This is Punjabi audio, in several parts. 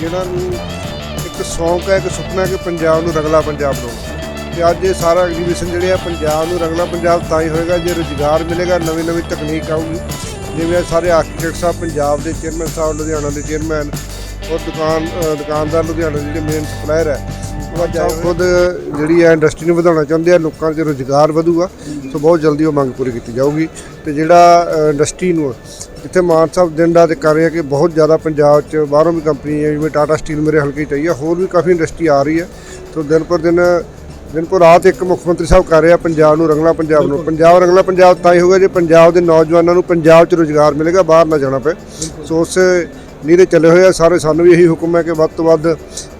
ਜਿਨ੍ਹਾਂ ਨੂੰ ਇੱਕ ਸ਼ੌਂਕ ਹੈ, ਇੱਕ ਸੁਪਨਾ ਕਿ ਪੰਜਾਬ ਨੂੰ ਰੰਗਲਾ ਪੰਜਾਬ ਬਣਾਉਣਾ। ਤੇ ਅੱਜ ਇਹ ਸਾਰਾ ਐਗਜੀਬਿਸ਼ਨ ਜਿਹੜੇ ਆ, ਪੰਜਾਬ ਨੂੰ ਰਗਲਾ ਪੰਜਾਬ ਤਾਂ ਹੀ ਹੋਏਗਾ, ਜੇ ਰੁਜ਼ਗਾਰ ਮਿਲੇਗਾ ਨਵੀਂ ਨਵੀਂ ਤਕਨੀਕ ਆਊਗੀ। ਜਿਵੇਂ ਸਾਰੇ ਆਰਕੀਟੈਕਟ ਸਾਹਿਬ ਪੰਜਾਬ ਦੇ ਚੇਅਰਮੈਨ ਸਾਹਿਬ, ਲੁਧਿਆਣਾ ਦੇ ਚੇਅਰਮੈਨ ਔਰ ਦੁਕਾਨ ਦੁਕਾਨਦਾਰ ਲੁਧਿਆਣਾ ਦੇ ਜਿਹੜੇ ਮੇਨ ਸਪਲਾਇਰ ਹੈ ਖੁਦ ਜਿਹੜੀ ਹੈ ਇੰਡਸਟਰੀ ਨੂੰ ਵਧਾਉਣਾ ਚਾਹੁੰਦੇ ਆ ਲੋਕਾਂ 'ਚ ਰੁਜ਼ਗਾਰ ਵਧੂਗਾ ਸੋ ਬਹੁਤ ਜਲਦੀ ਉਹ ਮੰਗ ਪੂਰੀ ਕੀਤੀ ਜਾਊਗੀ। ਤੇ ਜਿਹੜਾ ਇੰਡਸਟਰੀ ਨੂੰ ਜਿੱਥੇ ਮਾਨ ਸਾਹਿਬ ਦਿਨ ਰਾਤ ਕਰ ਰਹੇ ਆ ਕਿ ਬਹੁਤ ਜ਼ਿਆਦਾ ਪੰਜਾਬ 'ਚ ਬਾਹਰੋਂ ਵੀ ਕੰਪਨੀ ਹੈ ਜਿਵੇਂ ਟਾਟਾ ਸਟੀਲ ਮੇਰੇ ਹਲਕੇ 'ਚ ਆਈ ਹੈ ਹੋਰ ਵੀ ਕਾਫੀ ਇੰਡਸਟਰੀ ਆ ਰਹੀ ਹੈ ਸੋ ਦਿਨ ਪਰ ਦਿਨ ਦਿਨ ਪਰ ਰਾਤ ਇੱਕ ਮੁੱਖ ਮੰਤਰੀ ਸਾਹਿਬ ਕਰ ਰਿਹਾ ਪੰਜਾਬ ਨੂੰ ਰੰਗਲਾ ਪੰਜਾਬ ਨੂੰ। ਪੰਜਾਬ ਰੰਗਲਾ ਪੰਜਾਬ ਤਾਂ ਹੀ ਹੋਗਾ ਜੇ ਪੰਜਾਬ ਦੇ ਨੌਜਵਾਨਾਂ ਨੂੰ ਪੰਜਾਬ 'ਚ ਰੁਜ਼ਗਾਰ ਮਿਲੇਗਾ ਬਾਹਰ ਨਾ ਜਾਣਾ ਪਏ। ਸੋ ਉਸ ਨੀਰੇ ਚੱਲੇ ਹੋਏ ਆ। ਸਾਰੇ ਸਾਨੂੰ ਵੀ ਇਹੀ ਹੁਕਮ ਹੈ ਕਿ ਵੱਧ ਤੋਂ ਵੱਧ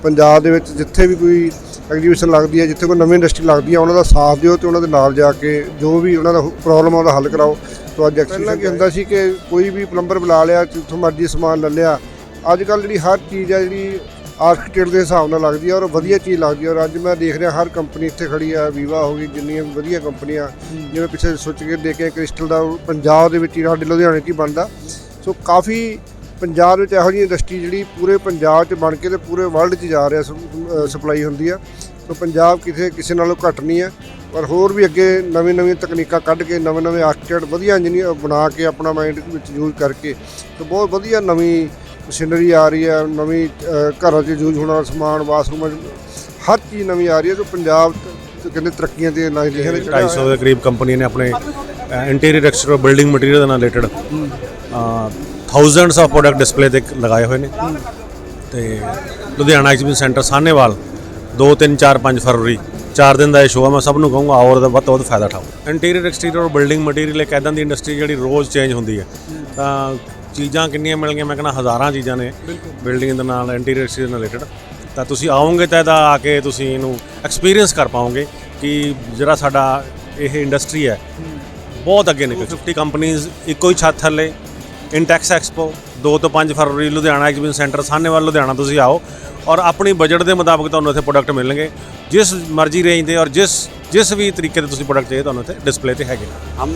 ਪੰਜਾਬ ਦੇ ਵਿੱਚ ਜਿੱਥੇ ਵੀ ਕੋਈ ਐਗਜੀਬਿਸ਼ਨ ਲੱਗਦੀ ਹੈ ਜਿੱਥੇ ਕੋਈ ਨਵੀਂ ਇੰਡਸਟਰੀ ਲੱਗਦੀ ਹੈ ਉਹਨਾਂ ਦਾ ਸਾਥ ਦਿਓ ਤੇ ਉਹਨਾਂ ਦੇ ਨਾਲ ਜਾ ਕੇ ਜੋ ਵੀ ਉਹਨਾਂ ਦਾ ਪ੍ਰੋਬਲਮ ਆ ਉਹਦਾ ਹੱਲ ਕਰਾਓ। ਸੋ ਅੱਜ ਪਹਿਲਾਂ ਕੀ ਹੁੰਦਾ ਸੀ ਕਿ ਕੋਈ ਵੀ ਪਲੰਬਰ ਬੁਲਾ ਲਿਆ ਜਿੱਥੋਂ ਮਰਜ਼ੀ ਸਮਾਨ ਲੈ ਲਿਆ ਅੱਜ ਕੱਲ ਜਿਹੜੀ ਹਰ ਚੀਜ਼ ਹੈ ਜਿਹੜੀ ਆਰਕੀਟੈਕਟ ਦੇ ਹਿਸਾਬ ਨਾਲ ਲੱਗਦੀ ਹੈ ਔਰ ਵਧੀਆ ਚੀਜ਼ ਲੱਗਦੀ ਹੈ ਔਰ ਅੱਜ ਮੈਂ ਦੇਖ ਰਿਹਾ ਹਰ ਕੰਪਨੀ ਇੱਥੇ ਖੜੀ ਹੈ ਵੀਵਾ ਹੋ ਗਈ ਜਿੰਨੀਆਂ ਵੀ ਵਧੀਆ ਕੰਪਨੀਆਂ ਜਿਵੇਂ ਪਿੱਛੇ ਸੋਚ ਕੇ ਦੇਖਿਆ ਕ੍ਰਿਸਟਲ ਦਾ ਪੰਜਾਬ ਦੇ ਵਿੱਚ ਹੀ ਸਾਡੇ ਲੁਧਿਆਣੇ 'ਚ ਹੀ ਬਣਦਾ। ਸੋ ਕਾਫੀ ਪੰਜਾਬ ਵਿੱਚ ਇਹੋ ਜਿਹੀ ਇੰਡਸਟਰੀ ਜਿਹੜੀ ਪੂਰੇ ਪੰਜਾਬ 'ਚ ਬਣ ਕੇ ਤੇ ਪੂਰੇ ਵਰਲਡ 'ਚ ਜਾ ਰਿਹਾ ਸਪਲਾਈ ਹੁੰਦੀ ਆ। ਸੋ ਪੰਜਾਬ ਕਿਸੇ ਕਿਸੇ ਨਾਲੋਂ ਘੱਟ ਨਹੀਂ ਹੈ ਪਰ ਹੋਰ ਵੀ ਅੱਗੇ ਨਵੀਂ ਨਵੀਂ ਤਕਨੀਕਾਂ ਕੱਢ ਕੇ ਨਵੇਂ ਨਵੇਂ ਆਰਕੀਟੈਕਟ ਵਧੀਆ ਇੰਜੀਨੀਅਰ ਬਣਾ ਕੇ ਆਪਣਾ ਮਾਈਂਡ ਵਿੱਚ ਯੂਜ਼ ਕਰਕੇ ਤੇ ਬਹੁਤ ਵਧੀਆ ਨਵੀਂ ਮਸ਼ੀਨਰੀ ਆ ਰਹੀ ਹੈ ਨਵੀਂ ਘਰਾਂ 'ਚ ਯੂਜ਼ ਹੋਣ ਵਾਲਾ ਸਮਾਨ ਬਾਥਰੂਮਾਂ 'ਚ ਹਰ ਚੀਜ਼ ਨਵੀਂ ਆ ਰਹੀ ਹੈ ਜੋ ਪੰਜਾਬ ਕਹਿੰਦੇ ਤਰੱਕੀਆਂ ਦੇ ਨਾਲ ਲਿਖਿਆ ਨੇ 250 ਦੇ ਕਰੀਬ ਕੰਪਨੀ ਨੇ ਆਪਣੇ ਇੰਟੀਰੀਅਰ ਐਕਸਟਰ ਬਿਲਡਿੰਗ ਮਟੀਰੀਅਲ ਨਾਲ related thousands of product display ਤੇ ਲਗਾਏ ਹੋਏ ਨੇ। ਤੇ ਲੁਧਿਆਣਾ ਐਗਜ਼ੀਬਿਸ਼ਨ ਸੈਂਟਰ ਸਾਹਨੇਵਾਲ 2 3 4 5 ਫਰਵਰੀ 4 ਦਿਨ ਦਾ ਇਹ ਸ਼ੋਅ ਹੈ ਮੈਂ ਸਭ ਨੂੰ ਕਹੂੰਗਾ ਆਓ ਉਹਦਾ ਵੱਧ ਤੋਂ ਵੱਧ ਫਾਇਦਾ ਉਠਾਓ। ਇੰਟੀਰੀਅਰ, ਐਕਸਟੀਰੀਅਰ ਬਿਲਡਿੰਗ ਮਟੀਰੀਅਲ, ਇੱਕ ਐਦਾਂ ਦੀ ਇੰਡਸਟਰੀ ਜਿਹੜੀ ਰੋਜ਼ ਚੇਂਜ ਹੁੰਦੀ ਹੈ। ਤਾਂ ਚੀਜ਼ਾਂ ਕਿੰਨੀਆਂ ਮਿਲ ਗਈਆਂ ਮੈਂ ਕਹਿੰਦਾ ਹਜ਼ਾਰਾਂ ਚੀਜ਼ਾਂ ਨੇ ਬਿਲਡਿੰਗ ਦੇ ਨਾਲ, ਇੰਟੀਰੀਅਰ ਐਕਸਟੀਰੀਅਰ ਨਾਲ ਰਿਲੇਟਡ। ਤਾਂ ਤੁਸੀਂ ਆਓਗੇ ਤਾਂ ਇਹਦਾ ਆ ਕੇ ਤੁਸੀਂ ਇਹਨੂੰ ਐਕਸਪੀਰੀਅੰਸ ਕਰ ਪਾਓਗੇ ਕਿ ਜਿਹੜਾ ਸਾਡਾ ਇਹ ਇੰਡਸਟਰੀ ਹੈ, ਬਹੁਤ ਅੱਗੇ ਨਿਕਲ 50 ਕੰਪਨੀਆਂ ਇੱਕੋ ਹੀ ਛੱਤ ਥੱਲੇ ਇੰਟੈਕਸ ਐਕਸਪੋ 2 ਤੋਂ 5 ਫਰਵਰੀ ਲੁਧਿਆਣਾ ਐਗਜ਼ੀਬਿਸ਼ਨ ਸੈਂਟਰ ਸਾਹਨੇਵਾਲ ਲੁਧਿਆਣਾ ਤੁਸੀਂ ਆਓ ਔਰ ਆਪਣੀ ਬਜਟ ਦੇ ਮੁਤਾਬਕ ਤੁਹਾਨੂੰ ਇੱਥੇ ਪ੍ਰੋਡਕਟ ਮਿਲਣਗੇ ਜਿਸ ਮਰਜ਼ੀ ਰੇਂਜ ਦੇ ਔਰ ਜਿਸ ਜਿਸ ਵੀ ਤਰੀਕੇ ਦੇ ਤੁਸੀਂ ਪ੍ਰੋਡਕਟ ਚਾਹੀਏ ਤੁਹਾਨੂੰ ਇੱਥੇ ਡਿਸਪਲੇ ਤੇ ਹੈਗੇ ਨੇ हम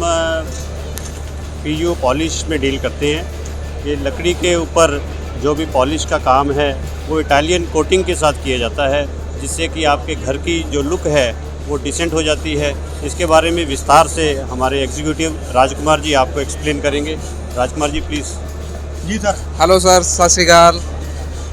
पी पॉलिश में डील करते हैं ये लकड़ी के ऊपर जो भी पॉलिश का काम है वो इटालियन कोटिंग के साथ किया जाता है जिससे कि आपके घर की जो लुक है वो डिसेंट हो जाती है इसके बारे में विस्तार से हमारे एग्जीक्यूटिव राजकुमार जी आपको एक्सप्लेन करेंगे राजकुमार जी प्लीज़ ਜੀ ਸਰ ਹੈਲੋ ਸਰ ਸਤਿ ਸ਼੍ਰੀ ਅਕਾਲ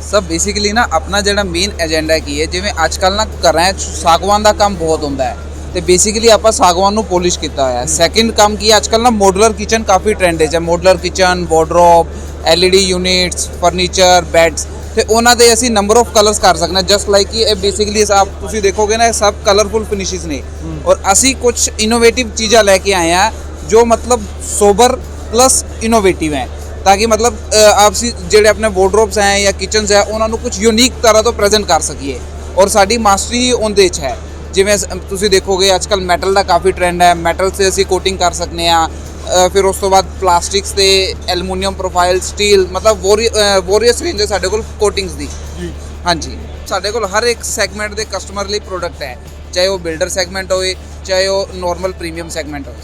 ਸਭ ਬੇਸਿਕਲੀ ਨਾ ਆਪਣਾ ਜਿਹੜਾ ਮੇਨ ਏਜੰਡਾ ਕੀ ਹੈ ਜਿਵੇਂ ਅੱਜ ਕੱਲ ਨਾ ਘਰਾਂ 'ਚ ਸਾਗਵਾਨ ਦਾ ਕੰਮ ਬਹੁਤ ਹੁੰਦਾ ਹੈ ਤੇ ਬੇਸਿਕਲੀ ਆਪਾਂ ਸਾਗਵਾਨ ਨੂੰ ਪੋਲਿਸ਼ ਕੀਤਾ ਹੋਇਆ ਹੈ ਸੈਕਿੰਡ ਕੰਮ ਕੀ ਹੈ ਅੱਜ ਕੱਲ ਨਾ ਮੋਡੂਲਰ ਕਿਚਨ ਕਾਫੀ ਟ੍ਰੈਂਡ 'ਚ ਹੈ modular kitchen wardrobe LED units furniture beds ਤੇ ਉਹਨਾਂ ਦੇ ਅਸੀਂ ਨੰਬਰ ਆਫ ਕਲਰਸ ਕਰ ਸਕਦੇ ਹਾਂ। ਜਸਟ ਲਾਈਕ ਕਿ ਇਹ ਬੇਸਿਕਲੀ ਆਪ ਤੁਸੀਂ ਦੇਖੋਗੇ ਨਾ ਇਹ ਸਭ ਕਲਰਫੁਲ ਫਿਨਿਸ਼ਸ ਨੇ। ਔਰ ਅਸੀਂ ਕੁਝ ਇਨੋਵੇਟਿਵ ਚੀਜ਼ਾਂ ਲੈ ਕੇ ਆਏ ਹਾਂ ਜੋ ਮਤਲਬ ਸੋਬਰ ਪਲੱਸ ਇਨੋਵੇਟਿਵ ਹੈ। ਤਾਂ ਕਿ ਮਤਲਬ ਆਪਸੀ ਜਿਹੜੇ ਆਪਣੇ ਵਾਰਡਰੋਬਸ ਹੈ ਜਾਂ ਕਿਚਨਸ ਹੈ ਉਹਨਾਂ ਨੂੰ ਕੁਝ ਯੂਨੀਕ ਤਰ੍ਹਾਂ ਤੋਂ ਪ੍ਰੈਜ਼ੈਂਟ ਕਰ ਸਕੀਏ। ਔਰ ਸਾਡੀ ਮਾਸਟਰੀ ਉਹਦੇ 'ਚ ਹੈ। ਜਿਵੇਂ ਸ- ਤੁਸੀਂ ਦੇਖੋਗੇ ਅੱਜ ਕੱਲ ਮੈਟਲ ਦਾ ਕਾਫੀ ਟ੍ਰੈਂਡ ਹੈ। ਮੈਟਲ ਤੇ ਅਸੀਂ ਕੋਟਿੰਗ ਕਰ ਸਕਨੇ ਆ ਫਿਰ ਉਸ ਤੋਂ ਬਾਅਦ ਪਲਾਸਟਿਕਸ ਤੇ ਐਲੂਮੀਨੀਅਮ ਪ੍ਰੋਫਾਈਲ ਸਟੀਲ ਮਤਲਬ ਵੋਰੀਅਸ ਰੇਂਜ ਹੈ ਸਾਡੇ ਕੋਲ ਕੋਟਿੰਗਸ ਦੀ। ਜੀ। ਹਾਂਜੀ। ਸਾਡੇ ਕੋਲ ਹਰ ਇੱਕ ਸੈਗਮੈਂਟ ਦੇ ਕਸਟਮਰ ਲਈ ਪ੍ਰੋਡਕਟ ਹੈ। ਚਾਹੇ ਉਹ ਬਿਲਡਰ ਸੈਗਮੈਂਟ ਹੋਵੇ ਚਾਹੇ ਉਹ ਨਾਰਮਲ ਪ੍ਰੀਮੀਅਮ ਸੈਗਮੈਂਟ ਹੋਵੇ